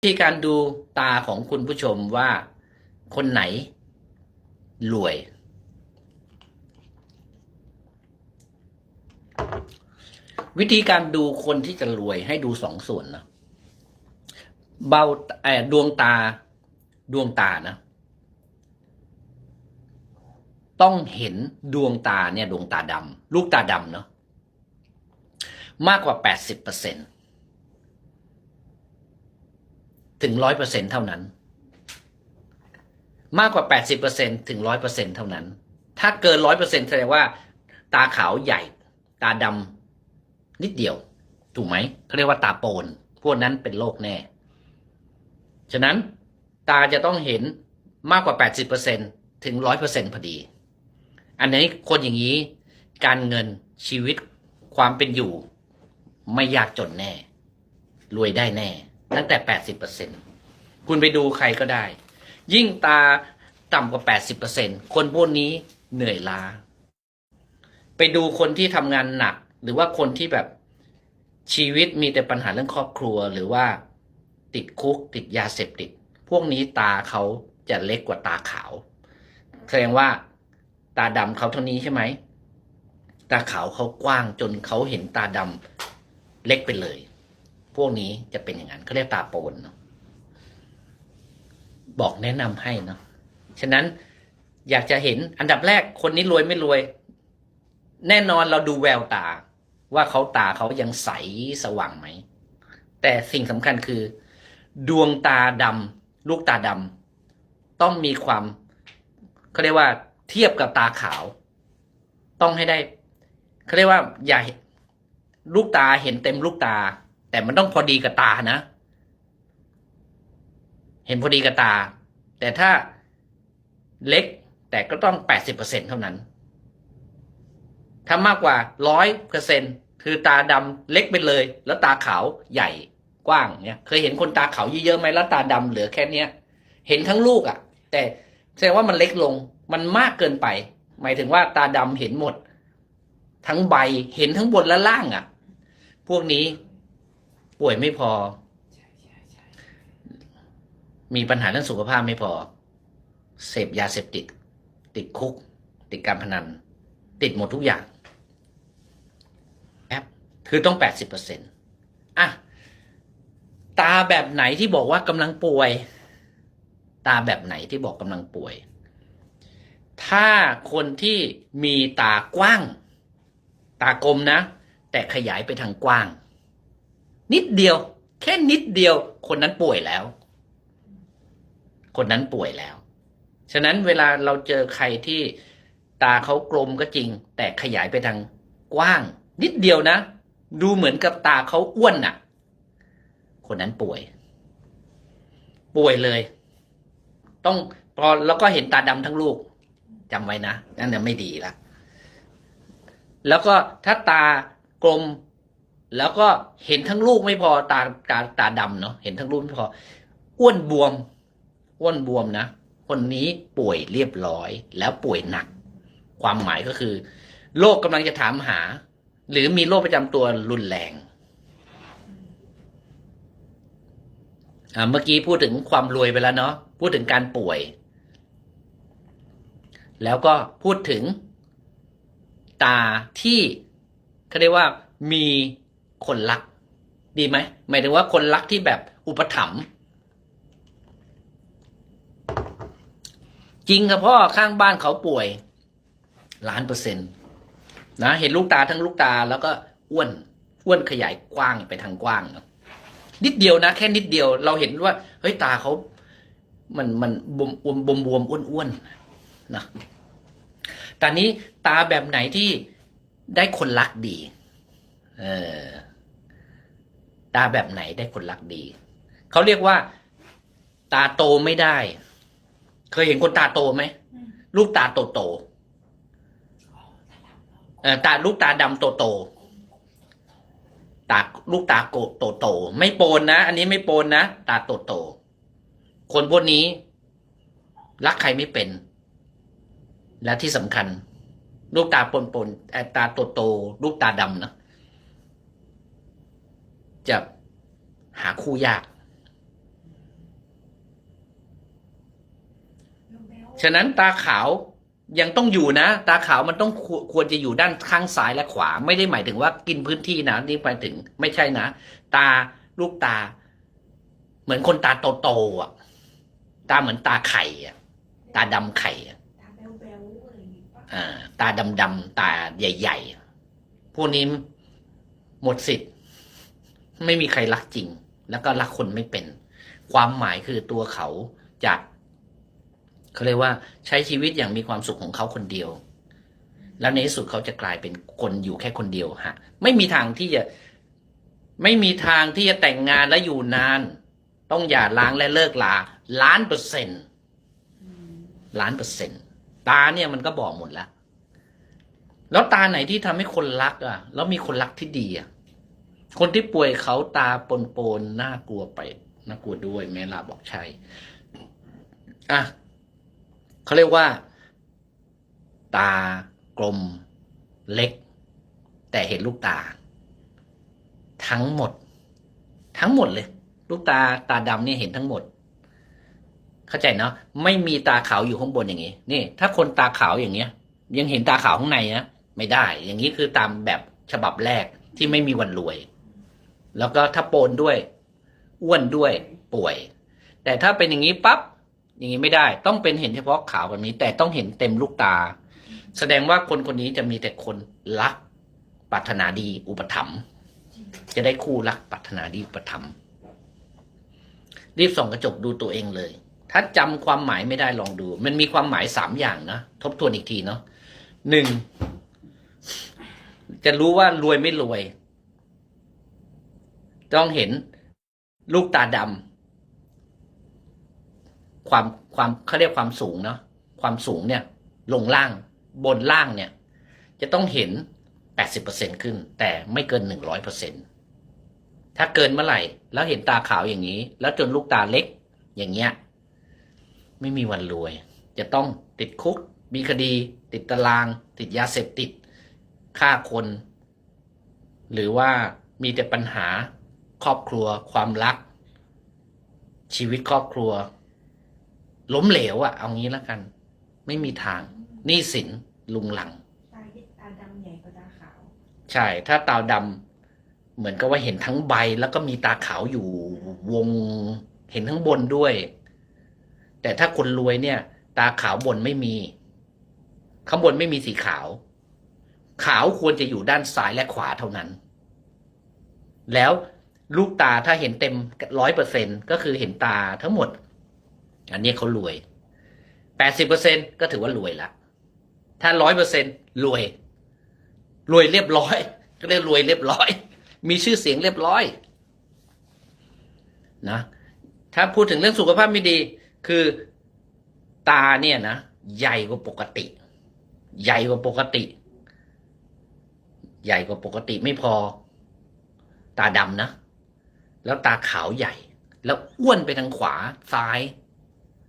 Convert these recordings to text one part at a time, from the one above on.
วิธีการดูตาของคุณผู้ชมว่าคนไหนรวย วิธีการดูคนที่จะรวยให้ดูสองส่วนนะเบาเออดวงตาดวงตานะ ต้องเห็นดวงตาเนี่ย ดวงตาดำลูกตาดำเนาะมากกว่าแปดสิบเปอร์เซ็นต์ ถึงร้อยเปอร์เซ็นเท่านั้น มากกว่าแปดสิบเปอร์เซ็นถึงร้อยเปอร์เซ็นเท่านั้น ถ้าเกินร้อยเปอร์เซ็นแสดงว่า ตาขาวใหญ่ ตาดำนิดเดียว ถูกไหมเขาเรียกว่าตาโปน พวกนั้นเป็นโรคแน่ ฉะนั้นตาจะต้องเห็นมากกว่า80%ถึง100%พอดี อันนี้คนอย่างนี้ การเงินชีวิตความเป็นอยู่ ไม่ยากจนแน่ รวยได้แน่ ตั้งแต่80%คุณไปดูใครก็ได้ ยิ่งตาต่ำกว่า80%คนพวกนี้เหนื่อยล้า ไปดูคนที่ทำงานหนัก หรือว่าคนที่แบบชีวิตมีแต่ปัญหาเรื่องครอบครัว หรือว่าติดคุกติดยาเสพติด พวกนี้ตาเขาจะเล็กกว่าตาขาว แสดงว่าตาดำเขาเท่านี้ใช่ไหม ตาขาวเขากว้างจนเขาเห็นตาดำเล็กไปเลย พวกนี้จะเป็นอย่างนั้นเขาเรียกตาโปนเนาะบอกแนะนำให้เนาะฉะนั้นอยากจะเห็นอันดับแรกคนนี้รวยไม่รวย แน่นอนเราดูแววตา ว่าเขาตาเขายังใสสว่างไหม แต่สิ่งสำคัญคือ ดวงตาดำลูกตาดำต้องมีความเขาเรียกว่าเทียบกับตาขาว ต้องให้ได้เขาเรียกว่าอย่าลูกตาเห็นเต็มลูกตา แต่มันต้องพอดีกับตานะ เห็นพอดีกับตา แต่ถ้าเล็กแต่ก็ต้องแปดสิบเปอร์เซ็นเท่านั้น ถ้ามากกว่าร้อยเปอร์เซ็นคือตาดำเล็กไปเลย แล้วตาขาวใหญ่กว้างเนี่ย เคยเห็นคนตาขาวเยอะๆไหมแล้วตาดำเหลือแค่เนี้ย เห็นทั้งลูกอะ่ะ แต่แสดงว่ามันเล็กลง มันมากเกินไป หมายถึงว่าตาดำเห็นหมด ทั้งใบเห็นทั้งบนและล่างอะ่ะ พวกนี้ ป่วยไม่พอ มีปัญหาเรื่องสุขภาพไม่พอ เสพยาเสพติด ติดคุก ติดการพนัน ติดหมดทุกอย่างแอปคือต้องแปดสิบเปอร์เซ็นต์อะ ตาแบบไหนที่บอกว่ากำลังป่วย ตาแบบไหนที่บอกกำลังป่วย ถ้าคนที่มีตากว้าง ตากลมนะ แต่ขยายไปทางกว้าง นิดเดียว แค่นิดเดียว คนนั้นป่วยแล้ว คนนั้นป่วยแล้ว ฉะนั้นเวลาเราเจอใครที่ตาเขากลมก็จริง แต่ขยายไปทางกว้าง นิดเดียวนะ ดูเหมือนกับตาเขาอ้วนน่ะ คนนั้นป่วย ป่วยเลย ต้องพอแล้วก็เห็นตาดำทั้งลูกจำไว้นะนั่นน่ะไม่ดีละแล้วก็ถ้าตากลม แล้วก็เห็นทั้งลูกไม่พอตาตาตาดำเนาะเห็นทั้งลูกไม่พอ อ้วนบวม อ้วนบวมนะ คนนี้ป่วยเรียบร้อย แล้วป่วยหนัก ความหมายก็คือโรคกำลังจะถามหา หรือมีโรคประจำตัวรุนแรงเมื่อกี้พูดถึงความรวยไปแล้วเนาะพูดถึงการป่วย แล้วก็พูดถึงตาที่เขาเรียกว่ามี คนรัก ดีไหมหมายถึงว่าคนรักที่แบบอุปถัมภ์จริงครับพ่อข้างบ้านเขาป่วยล้านเปอร์เซ็นต์นะเห็นลูกตาทั้งลูกตาแล้วก็อ้วนอ้วนขยายกว้างไปทางกว้างนิดเดียวนะแค่นิดเดียว เราเห็นว่าเฮ้ยตาเขามันมันบวมบวมบวมอ้วนอ้วนนะตอนนี้ตาแบบไหนที่ได้คนรักดี เออาแบบไหนได้คนรักดี เขาเรียกว่า ตาโตไม่ได้ เคยเห็นคนตาโตไหมลูกตาโตโตๆเออตาลูกตาดำโตโตๆตาลูกตาโกโตโตๆไม่โปนนะ อันนี้ไม่โปนนะ ตาโตโตๆคนพวกนี้ รักใครไม่เป็น และที่สำคัญ ลูกตาปนปนๆเอ่อตาโตโตๆลูกตาดำนะ จะหาคู่ยาก ฉะนั้นตาขาวยังต้องอยู่นะ ตาขาวมันต้องควรจะอยู่ด้านข้างซ้ายและขวา ไม่ได้หมายถึงว่ากินพื้นที่นะนี่ไปถึง ไม่ใช่นะ ตาลูกตา เหมือนคนตาโตๆอะ ตาเหมือนตาไข่อะ ตาดำไข่อะตาดำๆตาใหญ่ ๆ พวกนี้หมดสิทธิ์ ไม่มีใครรักจริง แล้วก็รักคนไม่เป็น ความหมายคือตัวเขาจะเขาเรียกว่าใช้ชีวิตอย่างมีความสุขของเขาคนเดียว แล้วในที่สุดเขาจะกลายเป็นคนอยู่แค่คนเดียวฮะ ไม่มีทางที่จะไม่มีทางที่จะแต่งงานและอยู่นาน ต้องหย่าร้างและเลิกลาล้านเปอร์เซ็นต์ล้านเปอร์เซ็นต์ตาเนี่ยมันก็บอกหมดแล้ว แล้วตาไหนที่ทำให้คนรักอะ แล้วมีคนรักที่ดีอะ คนที่ป่วยเขาตาปนปนๆน่ากลัวไปน่ากลัวด้วยแม่ลาบอกใช่อะเขาเรียกว่า ตากลมเล็ก แต่เห็นลูกตา ทั้งหมด ทั้งหมดเลย ลูกตาตาดำเนี่ยเห็นทั้งหมด เข้าใจเนาะไม่มีตาขาวอยู่ข้างบนอย่างนี้ นี่ ถ้าคนตาขาวอย่างเงี้ย ยังเห็นตาขาวข้างในนะไม่ได้ อย่างนี้คือตามแบบฉบับแรกที่ไม่มีวันรวย แล้วก็ถ้าโปนด้วย อ้วนด้วยป่วย แต่ถ้าเป็นอย่างนี้ปั๊บอย่างนี้ไม่ได้ ต้องเป็นเห็นเฉพาะขาวแบบนี้ แต่ต้องเห็นเต็มลูกตา แสดงว่าคนคนนี้จะมีแต่คนรักปรารถนาดีอุปถัมภ์จะได้คู่รักปรารถนาดีอุปถัมภ์รีบส่องกระจกดูตัวเองเลย ถ้าจำความหมายไม่ได้ลองดู มันมีความหมายสามอย่างนะ ทบทวนอีกทีเนาะหนึ่งจะรู้ว่ารวยไม่รวย ต้องเห็นลูกตาดำความความเขาเรียกความสูงเนาะความสูงเนี่ย ลงล่างบนล่างเนี่ย จะต้องเห็น 80%ขึ้น แต่ไม่เกิน 100%ถ้าเกินเมื่อไหร่ แล้วเห็นตาขาวอย่างนี้ แล้วจนลูกตาเล็กอย่างเงี้ย ไม่มีวันรวย จะต้องติดคุก มีคดี ติดตาราง ติดยาเสพติดฆ่าคน หรือว่ามีแต่ปัญหา ครอบครัว ความรัก ชีวิตครอบครัว ล้มเหลวอะเอางี้แล้วกัน ไม่มีทางหนี้สินลุงหลังตาตาดำใหญ่กว่าตาขาว ใช่ ถ้าตาดำเหมือนกับว่าเห็นทั้งใบแล้วก็มีตาขาวอยู่วงเห็นทั้งบนด้วย แต่ถ้าคนรวยเนี่ย ตาขาวบนไม่มี ข้างบนไม่มีสีขาว ขาวควรจะอยู่ด้านซ้ายและขวาเท่านั้น แล้ว ลูกตาถ้าเห็นเต็มร้อยเปอร์เซ็นก็คือเห็นตาทั้งหมด อันนี้เขารวยแปดสิบเปอร์เซ็นก็ถือว่ารวยละถ้าร้อยเปอร์เซ็นรวย รวยเรียบร้อยก็เรียกรวยเรียบร้อย มีชื่อเสียงเรียบร้อย นะ ถ้าพูดถึงเรื่องสุขภาพไม่ดี คือตาเนี่ยนะใหญ่กว่าปกติ ใหญ่กว่าปกติ ใหญ่กว่าปกติไม่พอ ตาดำนะ แล้วตาขาวใหญ่ แล้วอ้วนไปทางขวาซ้าย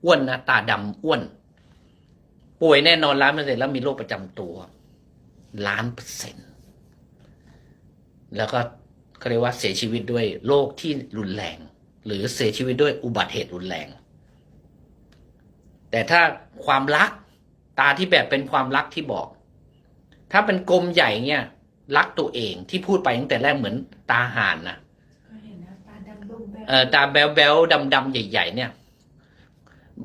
อ้วนนะตาดำอ้วน ป่วยแน่นอนล้านเปอร์เซ็นต์แล้วมีโรคประจำตัวล้านเปอร์เซ็นต์แล้วก็เขาเรียกว่าเสียชีวิตด้วยโรคที่รุนแรง หรือเสียชีวิตด้วยอุบัติเหตุรุนแรง แต่ถ้าความรักตาที่แบบเป็นความรักที่บอก ถ้าเป็นกลมใหญ่เนี่ยรักตัวเองที่พูดไปตั้งแต่แรกเหมือนตาห่านนะ ตาแบลแบลดำดำๆใหญ่ ๆ เนี่ย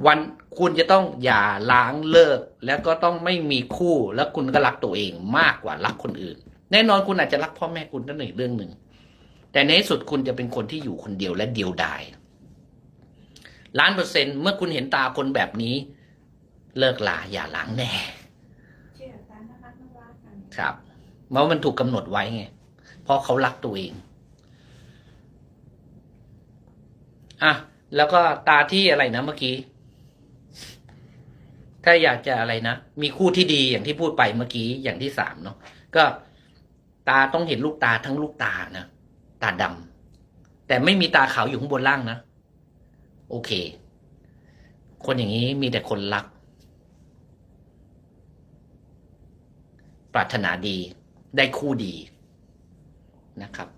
วันคุณจะต้องอย่าล้างเลิก แล้วก็ต้องไม่มีคู่แล้วคุณก็รักตัวเองมากกว่ารักคนอื่น แน่นอนคุณอาจจะรักพ่อแม่คุณนั่นอีกเรื่องหนึ่งแต่ในที่สุดคุณจะเป็นคนที่อยู่คนเดียวและเดียวดายล้านเปอร์เซ็นต์เมื่อคุณเห็นตาคนแบบนี้ เลิกลาอย่าล้างแน่เชื่อตาน่ารักน่ารักกันครับเพราะมันถูกกำหนดไว้ไงเพราะเขารักตัวเอง อะแล้วก็ตาที่อะไรนะเมื่อกี้ ถ้าอยากจะอะไรนะมีคู่ที่ดีอย่างที่พูดไปเมื่อกี้อย่างที่สามเนาะก็ ตาต้องเห็นลูกตาทั้งลูกตานะตาดำแต่ไม่มีตาขาวอยู่ข้างบนล่างนะโอเค คนอย่างนี้มีแต่คนรัก ปรารถนาดีได้คู่ดีนะครับ